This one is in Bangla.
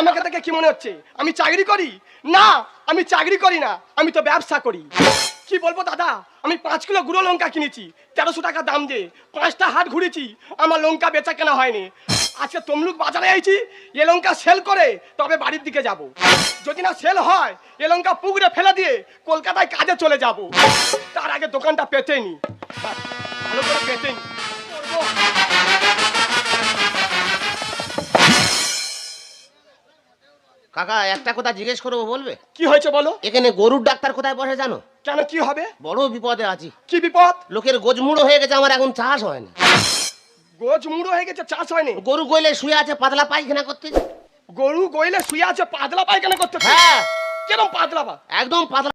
আমাকে দেখে কি মনে হচ্ছে? আমি চাকরি করি? না, আমি চাকরি করি না। আমি তো ব্যবসা করি। কি বলব দাদা? আমি পাঁচ কিলো গুঁড়ো লঙ্কা কিনেছি। তেরোশো টাকা দাম দিয়ে। পাঁচটা হাট ঘুরেছি। আমার লঙ্কা বেচা কেনা হয়নি। আজকে তমলুক বাজারে আইছি। এ লঙ্কা সেল করে তবে বাড়ির দিকে যাব। যদি না সেল হয়, এ লঙ্কা পুকুরে ফেলে দিয়ে কলকাতায় কাজে চলে যাব। তার আগে দোকানটা পেতে নি। ভালো করে পেতে কাকা একটা কথা জিজ্ঞেস করব বলবে? কি হয়েছে বলো? এখানে গরুর ডাক্তার কোথায় বসে জানো? কেন কি হবে? বড় বিপদে আছি। কি বিপদ? লোকের গোজমুড়ো হয়ে গেছে আমার এখন চাষ হয় না। গোজ মুড়ো হয়ে গেছে চাষ হয়নি? গরু গইলে শুয়ে আছে পাতলা পায়খানা করতে গরু গইলে শুয়ে আছে পাতলা পায়খানা করতে হ্যাঁ। কেরম পাতলা পা একদম পাতলা